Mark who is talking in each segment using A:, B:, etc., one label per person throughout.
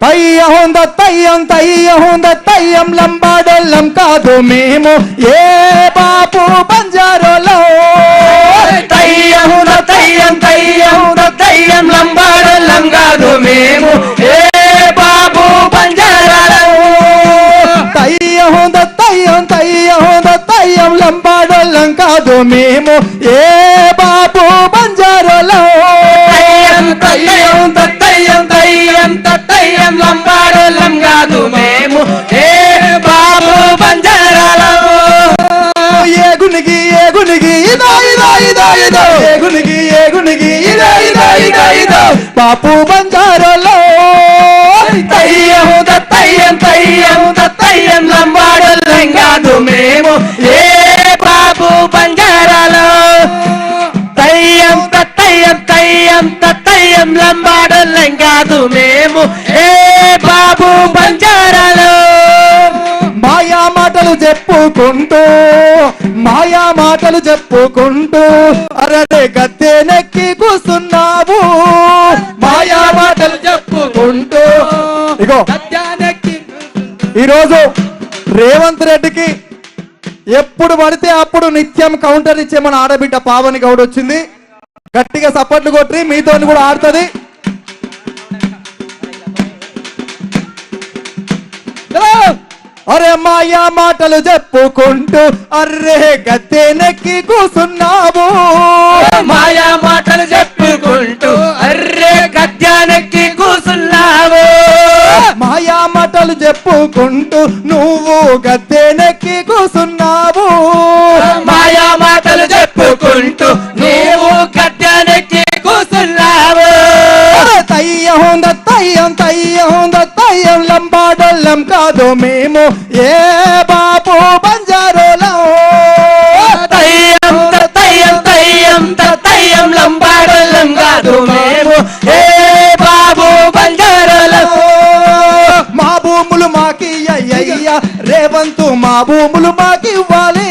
A: తయ్య హోంద తయ్యం తయ్య హోంద తయ్యం లంబాడల్లం కాదు మేము. ఏ బాపు బంజారోలో?
B: తయ్యముద తయ్యం తయ్యముద తయ్యం లంబాడల్లం కాదు మేము. ఏ బాబు బంజారాలో?
A: తయ్య హోంద తయ్యం తయ్య హోంద తయ్యం లంబాడల్లం కాదు మేము. ఏ బాపు బంజారోలో?
B: తయ్యం తయ్యం తయ్యం తయ్యం
A: ఇదో ఇదో ఇదో ఇదో. ఏ గునికి ఏ గునికి ఇదో ఇదో ఇదో ఇదో. బాపు బంజారోలో
B: తయ్యముద తయ్యం తయ్యం తయ్యం లంబాడల్లం కాదు మేము. ఏ బాబు బంజారాలో తయ్యం తయ్యం తయ్యం తయ్యం లంబాడల్లం కాదు మేము. ఏ బాబు బంజారాలో
A: మాయా మాటలు చెప్పుకుంటూ మాటలు చెప్పుకుంటూ అరదే గద్దె నెక్కి కూస్తున్నావు మాయా మాటలు చెప్పుకుంటూ ఇగో ఈరోజు రేవంత్ రెడ్డికి ఎప్పుడు పడితే అప్పుడు నిత్యం కౌంటర్ ఇచ్చే మన ఆడబిడ్డ పావని గౌడ్ వచ్చింది. గట్టిగా సపోర్ట్లు కొట్టి మీతో కూడా ఆడుతుంది. అరే మాయా మాటలు చెప్పుకుంటూ అర్రే గద్దె నెక్కి కూసున్నావు.
B: మాయా మాటలు చెప్పుకుంటూ అర్రే గద్యానెక్కి కూసున్నావు.
A: మాయా మాటలు చెప్పుకుంటూ నువ్వు గద్దె లంబాడల్లం కాదు మేము. ఏ బాబు బంజారోలో?
B: తయ్యం తయ్యం తయ్యం తయ్యం లంబాడలం కాదు మేము. ఏ బాబు బంజారాలం?
A: మా భూములు మాకి అయ్యయ్య. రేవంతు మా భూములు మాకి ఇవ్వాలి.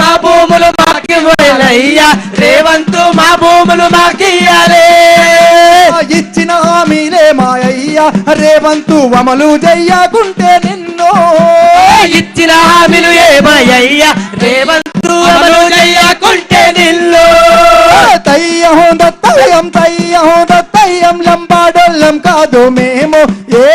B: మా భూములు మాకివ్వాలయ్యా రేవంతు మా భూములు మాకియ్యాలి
A: అమలు చెయ్యకుంటే నిన్ను
B: ఇచ్చిన హామీలు ఏమయ్యా రేవంతు అమలు చెయ్యకుంటే నిల్లు
A: తయ్య హోంద తయ్యం తయ్య హోంద తయ్యం లంబాడోళ్ళం కాదు మేము. ఏ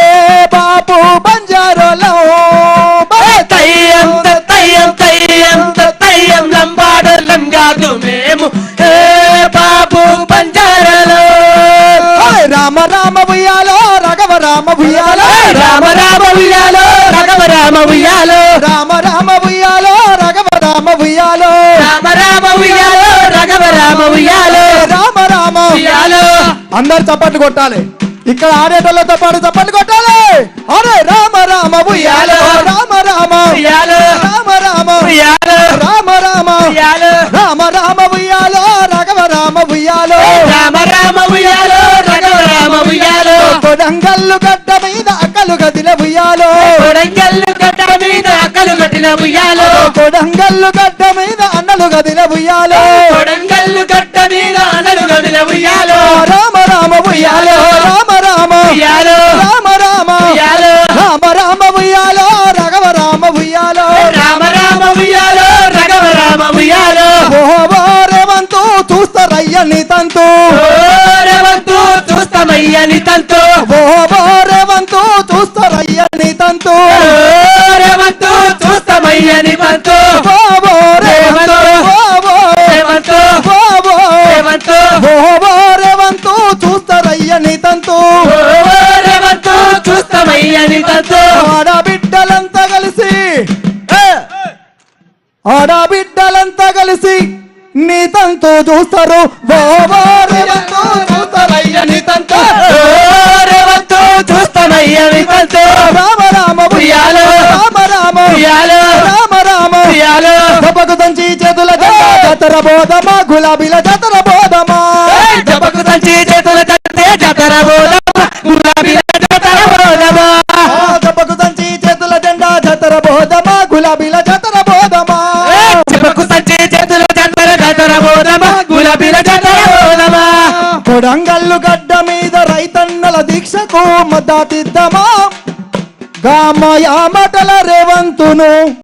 A: ఉయ్యాలో రామ
B: రామ ఉయ్యాలో రఘవ రామ ఉయ్యాలో
A: రామ రామ ఉయ్యాలో రఘవ రామ ఉయ్యాలో
B: రామ రామ ఉయ్యాలో రఘవ రామ ఉయ్యాలో
A: రామ రామ
B: ఉయ్యాలో
A: అందరు చప్పట్లు కొట్టాలి. ఇక్కడ ఆడేటోళ్ళతో పాటు చప్పట్లు కొట్టాలి. అరే రామ రామ ఉయ్యాలో కొడంగల్లు గడ్డ మీద అక్కలు గదిల ఉయ్యాలో.
B: కొడంగల్లు గడ్డ మీద అక్కలు కట్టిన ఉయ్యాలో.
A: కొడంగల్లు గడ్డ మీద అన్నలు గదిల ఉయ్యాలో.
B: కొడంగల్లు గడ్డ మీద అనలు గదిన ఉయ్యాలో.
A: రామ రామ ఉయ్యాలో రామ రామ.
B: ఉయ్యాలో.
A: రామ రామ.
B: ఉయ్యాలో.
A: రామ రామ ఉయ్యాలో రఘవ రామ ఉయ్యాలో.
B: రామ రామ ఉయ్యాలో రఘవ రామ ఉయ్యాలో.
A: ఓహో రేవంతు చూస్తారయ్యని తంతు.
B: ఓ రేవంతు చూస్తామయ్యని తంతు.
A: ఓహో రేవంతు చూస్తారయ్యని తంతు.
B: ఓ రేవంతు చూస్తామయ్యని పంతు
A: ఓహో రేవంతు ఓహో
B: రేవంతు
A: ఓహో
B: రేవంతు.
A: ఓహో రేవంతు చూస్తారయ్యని తంతు.
B: ఓ రేవంతు చూస్తామయ్యని తంతు.
A: ఆడబిడ్డలంతా కలిసి ఆడబిడ్డలంతా కలిసి నీ తంతు చూస్తారు. ఓహో రేవంతు. జతర బోధమా గులాబీల జతర బోధమా?
B: జపకు తంచి చేతుల తంతే జతర బోధమా గులాబీల జతర బోధమా?
A: దెబ్బకు దంచి చేతుల జెండా జతర బోధమా గులాబీల జతర బోధమా?
B: జపకు తంచి చేతుల జతర జతర బోధమా గులాబీల జతర బోధమా?
A: కొడంగల్లు గడ్డ మీద రైతన్నల దీక్షకు మద్దతిద్దామా? గామయా మటల రేవంతును